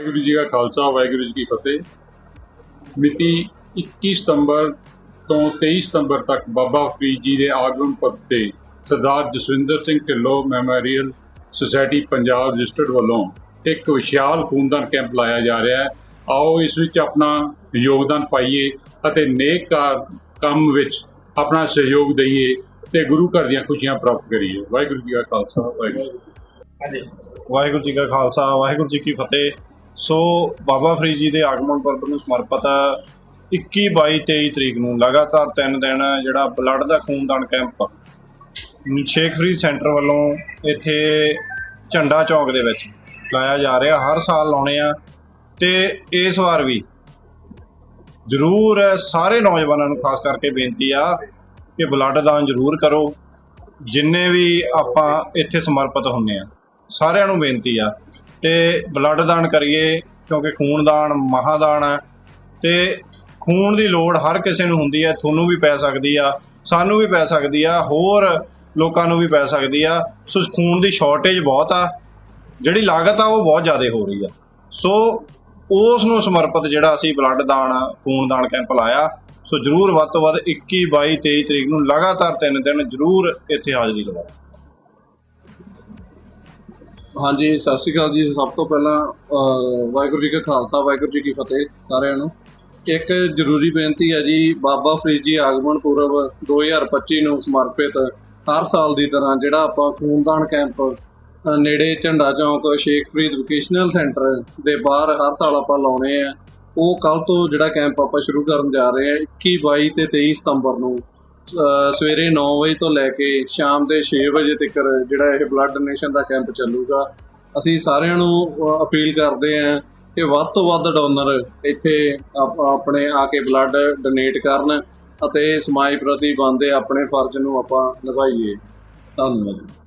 ਵਾਹਿਗੁਰੂ ਜੀ ਕਾ ਖਾਲਸਾ, ਵਾਹਿਗੁਰੂ ਜੀ ਕੀ ਫਤਿਹ। ਮਿਤੀ 21 ਸਤੰਬਰ ਤੋਂ 23 ਸਤੰਬਰ ਤੱਕ ਬਾਬਾ ਫਰੀਦ ਜੀ ਦੇ ਆਗਮਨ ਪਰਵ ਤੇ Sardar Jaswinder Singh Dhillon memorial society Punjab registered ਵੱਲੋਂ ਇੱਕ ਵਿਸ਼ਾਲ ਖੂਨਦਾਨ ਕੈਂਪ ਲਾਇਆ ਜਾ ਰਿਹਾ ਹੈ। ਆਓ ਇਸ ਵਿੱਚ ਆਪਣਾ ਯੋਗਦਾਨ ਪਾਈਏ ਅਤੇ ਨੇਕ ਕਾਰ- ਕੰਮ ਵਿੱਚ ਆਪਣਾ ਸਹਿਯੋਗ ਦਈਏ ਤੇ ਗੁਰੂ ਘਰ ਦੀਆਂ ਖੁਸ਼ੀਆਂ ਪ੍ਰਾਪਤ ਕਰੀਏ। ਵਾਹਿਗੁਰੂ ਜੀ ਕਾ ਖਾਲਸਾ, ਵਾਹਿਗੁਰੂ ਜੀ ਕੀ ਫਤਿਹ। ਵਾਹਿਗੁਰੂ ਜੀ ਕਾ ਖਾਲਸਾ, ਵਾਹਿਗੁਰੂ ਜੀ ਕੀ ਫਤਿਹ। ਸੋ ਬਾਬਾ ਫਰੀਦ ਜੀ ਦੇ ਆਗਮਨ ਪਰਬ ਨੂੰ ਸਮਰਪਿਤ 21 22 23 ਤਰੀਕ ਨੂੰ ਲਗਾਤਾਰ ਤਿੰਨ ਦਿਨ ਜਿਹੜਾ ਬਲੱਡ ਦਾ ਖੂਨਦਾਨ ਕੈਂਪ ਸ਼ੇਖ ਫਰੀਦ ਸੈਂਟਰ ਵੱਲੋਂ ਇੱਥੇ ਝੰਡਾ ਚੌਕ ਦੇ ਵਿੱਚ ਲਾਇਆ ਜਾ ਰਿਹਾ, ਹਰ ਸਾਲ ਲਾਉਣੇ ਆ ਤੇ ਇਸ ਵਾਰ ਵੀ ਜ਼ਰੂਰ ਸਾਰੇ ਨੌਜਵਾਨਾਂ ਨੂੰ ਖਾਸ ਕਰਕੇ ਬੇਨਤੀ ਆ ਕਿ ਬਲੱਡ ਦਾਨ ਜ਼ਰੂਰ ਕਰੋ, ਜਿੰਨੇ ਵੀ ਆਪਾਂ ਇੱਥੇ ਸਮਰਪਿਤ ਹੁੰਨੇ ਆ। ਸਾਰਿਆਂ ਨੂੰ ਬੇਨਤੀ ਆ। ਤੇ ਬਲੱਡ ਦਾਨ ਕਰੀਏ, ਕਿਉਂਕਿ ਖੂਨਦਾਨ ਮਹਾਦਾਨ ਹੈ ਤੇ ਖੂਨ ਦੀ ਲੋੜ ਹਰ ਕਿਸੇ ਨੂੰ ਹੁੰਦੀ ਹੈ ਤੁਹਾਨੂੰ ਵੀ ਪੈ ਸਕਦੀ ਆ, ਸਾਨੂੰ ਵੀ ਪੈ ਸਕਦੀ ਆ, ਹੋਰ ਲੋਕਾਂ ਨੂੰ ਵੀ ਪੈ ਸਕਦੀ ਆ। ਸੋ ਖੂਨ ਦੀ ਸ਼ਾਰਟੇਜ ਬਹੁਤ ਆ, ਜਿਹੜੀ ਲਾਗਤ ਆ ਉਹ ਬਹੁਤ ਜ਼ਿਆਦਾ ਹੋ ਰਹੀ ਆ। ਸੋ ਉਸ ਨੂੰ ਸਮਰਪਿਤ ਜਿਹੜਾ ਅਸੀਂ ਬਲੱਡ ਦਾਨ ਖੂਨਦਾਨ ਕੈਂਪ ਲਾਇਆ, ਸੋ ਜਰੂਰ ਵੱਧ ਤੋਂ ਵੱਧ 21 22 23 ਤਰੀਕ ਨੂੰ ਲਗਾਤਾਰ ਤਿੰਨ ਦਿਨ ਜਰੂਰ ਇੱਥੇ ਹਾਜ਼ਰੀ ਲਵਾਓ। ਹਾਂਜੀ, ਸਤਿ ਸ਼੍ਰੀ ਅਕਾਲ ਜੀ। ਸਭ ਤੋਂ ਪਹਿਲਾਂ ਵਾਹਿਗੁਰੂ ਜੀ ਕਾ ਖਾਲਸਾ, ਵਾਹਿਗੁਰੂ ਜੀ ਕੀ ਫਤਿਹ ਸਾਰਿਆਂ ਨੂੰ। ਇੱਕ ਜ਼ਰੂਰੀ ਬੇਨਤੀ ਹੈ ਜੀ, ਬਾਬਾ ਫਰੀਦ ਜੀ ਆਗਮਨ ਪੁਰਬ 2025 ਨੂੰ ਸਮਰਪਿਤ ਹਰ ਸਾਲ ਦੀ ਤਰ੍ਹਾਂ ਜਿਹੜਾ ਆਪਾਂ ਖੂਨਦਾਨ ਕੈਂਪ ਨੇੜੇ ਝੰਡਾ ਚੌਂਕ, ਸ਼ੇਖ ਫਰੀਦ ਵੋਕੇਸ਼ਨਲ ਸੈਂਟਰ ਦੇ ਬਾਹਰ ਹਰ ਸਾਲ ਆਪਾਂ ਲਾਉਣੇ ਆ। ਉਹ ਕੱਲ ਤੋਂ ਜਿਹੜਾ ਕੈਂਪ ਆਪਾਂ ਸ਼ੁਰੂ ਕਰਨ ਜਾ ਰਹੇ ਆ 21 22 ਤੇ 23 ਸਤੰਬਰ ਨੂੰ। ਸਵੇਰੇ 9 ਵਜੇ ਤੋਂ ਲੈ ਕੇ ਸ਼ਾਮ ਦੇ 6 ਵਜੇ ਤੱਕ ਜਿਹੜਾ ਇਹ ਬਲੱਡ ਡੋਨੇਸ਼ਨ ਦਾ ਕੈਂਪ ਚੱਲੂਗਾ। ਅਸੀਂ ਸਾਰਿਆਂ ਨੂੰ ਅਪੀਲ ਕਰਦੇ ਆਂ ਕਿ ਵੱਧ ਤੋਂ ਵੱਧ ਡੋਨਰ ਇੱਥੇ ਆਪ- ਆਪਣੇ ਆ ਕੇ ਬਲੱਡ ਡੋਨੇਟ ਕਰਨ ਅਤੇ ਸਮਾਜ ਪ੍ਰਤੀ ਬਣਦੇ ਆਪਣੇ ਫਰਜ਼ ਨੂੰ ਆਪਾਂ ਨਿਭਾਈਏ। ਧੰਨਵਾਦ।